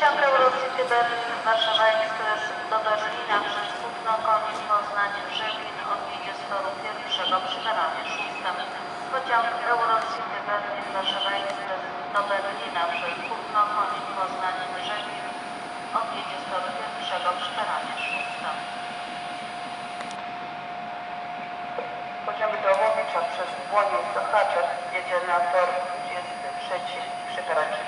Warszawa Ekspres do Berlina przez Kutno, Konin, Poznań, Żelin odjedzie z toru pierwszego przy peronie szóstym. Pociąg Eurocity Berlin Warszawa Ekspres do Berlina przez Kutno, Konin, Poznań, Żelin odjedzie z toru pierwszego przy peronie szóstym. Pociąg do Łowicza przez Błoniec do Haczek jedzie na tor 23 przy peronie.